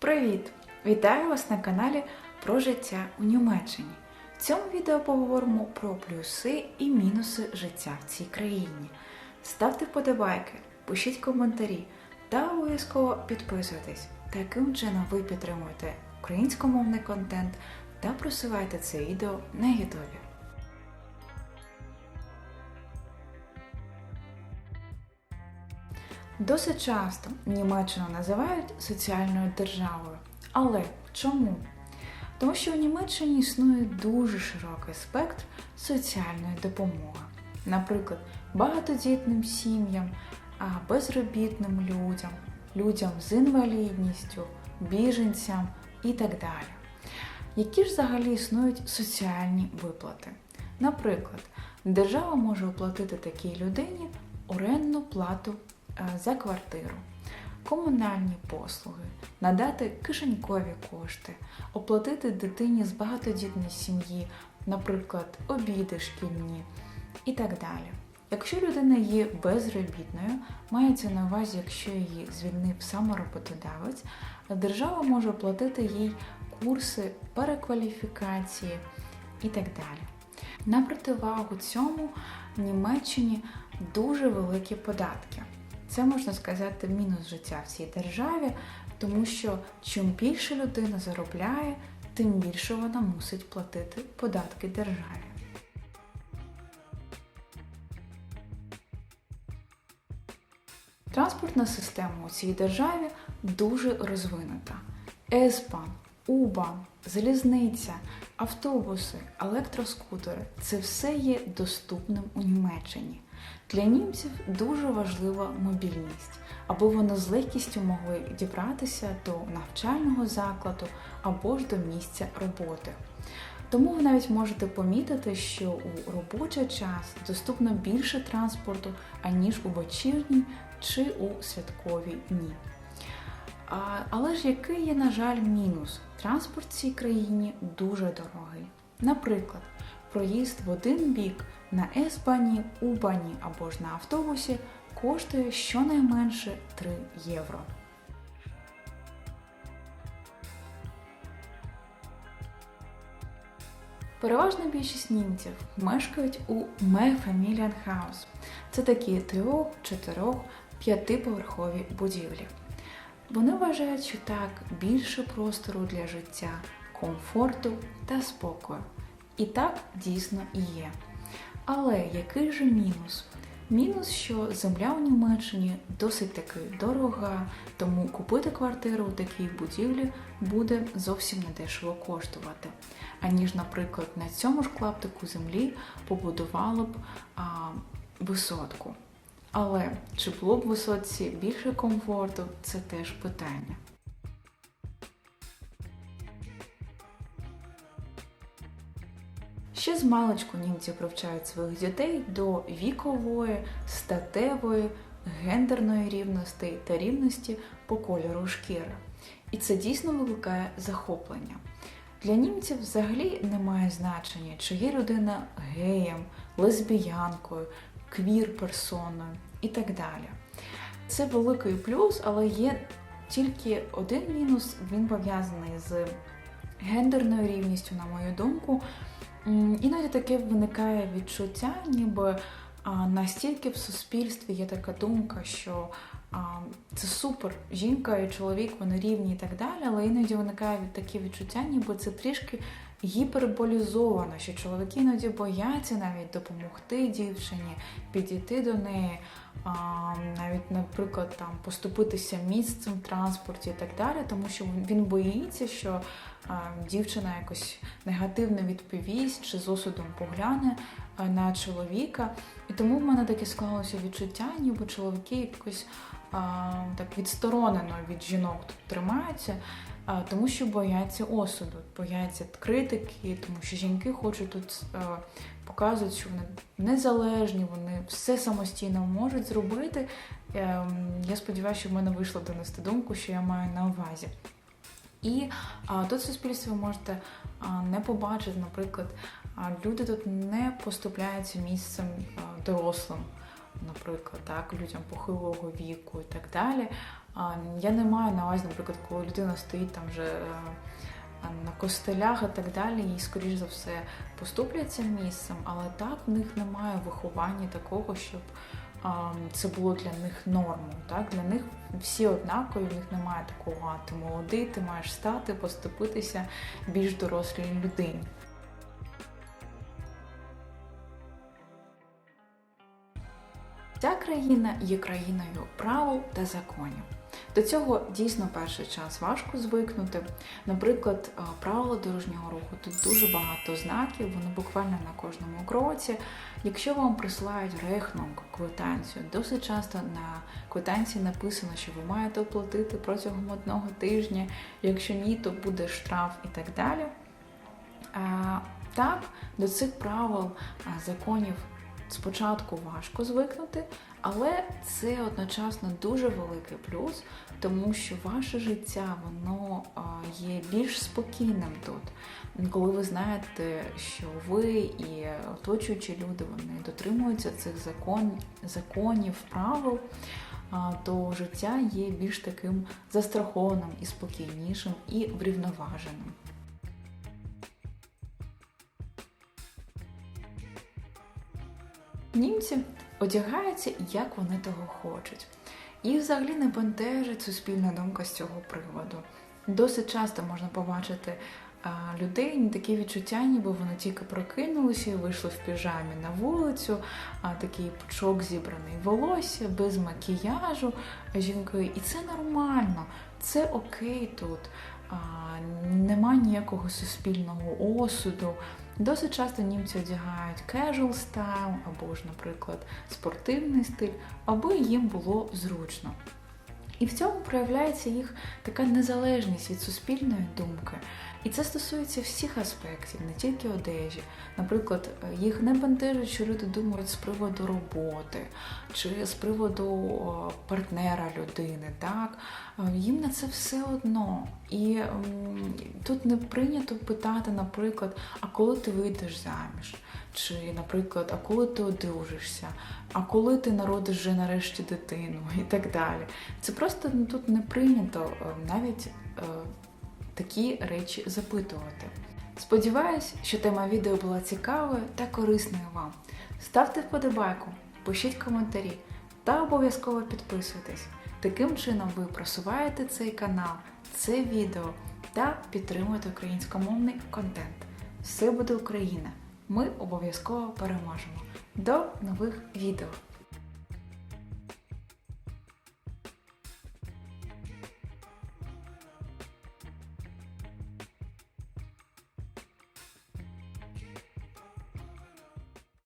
Привіт! Вітаю вас на каналі про життя у Німеччині. В цьому відео поговоримо про плюси і мінуси життя в цій країні. Ставте вподобайки, пишіть коментарі та обов'язково підписуйтесь. Таким чином ви підтримуєте українськомовний контент та просуваєте це відео на Ютубі. Досить часто Німеччину називають соціальною державою. Але чому? Тому що у Німеччині існує дуже широкий спектр соціальної допомоги. Наприклад, багатодітним сім'ям, безробітним людям, людям з інвалідністю, біженцям і так далі. Які ж взагалі існують соціальні виплати? Наприклад, держава може оплатити такій людині орендну плату за квартиру, комунальні послуги, надати кишенькові кошти, оплатити дитині з багатодітної сім'ї, наприклад, обіди шкільні і так далі. Якщо людина є безробітною, мається на увазі, якщо її звільнив саме роботодавець, держава може оплатити їй курси перекваліфікації і так далі. На противагу цьому в Німеччині дуже великі податки. Це можна сказати мінус життя в цій державі, тому що чим більше людина заробляє, тим більше вона мусить платити податки державі. Транспортна система у цій державі дуже розвинута. С-бан, У-бан, залізниця, автобуси, електроскутери це все є доступним у Німеччині. Для німців дуже важлива мобільність, аби вони з легкістю могли дібратися до навчального закладу або ж до місця роботи. Тому ви навіть можете помітити, що у робочий час доступно більше транспорту, аніж у вечірній чи у святкові дні. Але ж який є, на жаль, мінус? Транспорт в цій країні дуже дорогий. Наприклад, проїзд в один бік на С-бані, У-бані або ж на автобусі коштує щонайменше 3 євро. Переважна більшість німців мешкають у Mehrfamilienhaus. Це такі трьох, чотирьох, п'ятиповерхові будівлі. Вони вважають, що так більше простору для життя, комфорту та спокою. І так дійсно і є. Але який же мінус? Мінус, що земля у Німеччині досить таки дорога, тому купити квартиру у такій будівлі буде зовсім недешево коштувати. Аніж, наприклад, на цьому ж клаптику землі побудували б а, висотку. Але чи було б в висотці більше комфорту, це теж питання. Ще з маличку німці привчають своїх дітей до вікової, статевої, гендерної рівності та рівності по кольору шкіри. І це дійсно викликає захоплення. Для німців взагалі немає значення, чи є людина геєм, лесбіянкою, квір-персоною і так далі. Це великий плюс, але є тільки один мінус, він пов'язаний з гендерною рівністю, на мою думку. Іноді таке виникає відчуття, ніби настільки в суспільстві є така думка, що це супер, жінка і чоловік, вони рівні і так далі, але іноді виникає таке відчуття, ніби це трішки гіперболізовано, що чоловіки іноді бояться навіть допомогти дівчині, підійти до неї, а, навіть, наприклад, там поступитися місцем в транспорті і так далі, тому що він боїться, що а, дівчина якось негативно відповість чи з осудом погляне на чоловіка. І тому в мене таке склалося відчуття, ніби чоловіки якось а, так відсторонено від жінок тут тримаються тому що бояться осуду, бояться критики, тому що жінки хочуть тут показувати, що вони незалежні, вони все самостійно можуть зробити. Ем, я сподіваюся, що в мене вийшло донести думку, що я маю на увазі. І а, тут в суспільстві ви можете а, не побачити, наприклад, а, люди тут не поступляються місцем а, дорослим, наприклад, так, людям похилого віку і так далі. Я не маю на увазі, наприклад, коли людина стоїть там вже е, на костелях і так далі, їй, скоріш за все, поступлять цим місцем, але так в них немає виховання такого, щоб це було для них нормою. Так? Для них всі однакові, в них немає такого, а ти молодий, ти маєш стати, поступитися більш дорослій людині. Ця країна є країною правил та законів. До цього дійсно перший час важко звикнути. Наприклад, правила дорожнього руху тут дуже багато знаків, вони буквально на кожному кроці. Якщо вам присилають рехнунг, квитанцію, досить часто на квитанції написано, що ви маєте оплатити протягом одного тижня. Якщо ні, то буде штраф і так далі. Так, до цих правил законів спочатку важко звикнути, але це одночасно дуже великий плюс, тому що ваше життя воно є більш спокійним тут. Коли ви знаєте, що ви і оточуючі люди вони дотримуються цих закон, законів, правил, то життя є більш таким застрахованим і спокійнішим і врівноваженим. Німці одягаються, як вони того хочуть. І взагалі не бентежить суспільна думка з цього приводу. Досить часто можна побачити людей такі відчуття, ніби вони тільки прокинулися і вийшли в піжамі на вулицю, а такий пучок зібраний волосся, без макіяжу жінки. І це нормально, це окей тут. А, Нема ніякого суспільного осуду. Досить часто німці одягають casual style, або ж, наприклад, спортивний стиль, аби їм було зручно. І в цьому проявляється їх така незалежність від суспільної думки. І це стосується всіх аспектів, не тільки одежі. Наприклад, їх не бентежить, що люди думають з приводу роботи чи з приводу партнера людини. Так? Їм на це все одно. І тут не прийнято питати, наприклад, а коли ти вийдеш заміж? Чи, наприклад, а коли ти одружишся, а коли ти народиш вже нарешті дитину і так далі. Це просто ну, тут не прийнято навіть е, такі речі запитувати. Сподіваюсь, що тема відео була цікавою та корисною вам. Ставте вподобайку, пишіть коментарі та обов'язково підписуйтесь. Таким чином ви просуваєте цей канал, це відео та підтримуєте українськомовний контент. Все буде Україна! Ми обов'язково переможемо. До нових відео!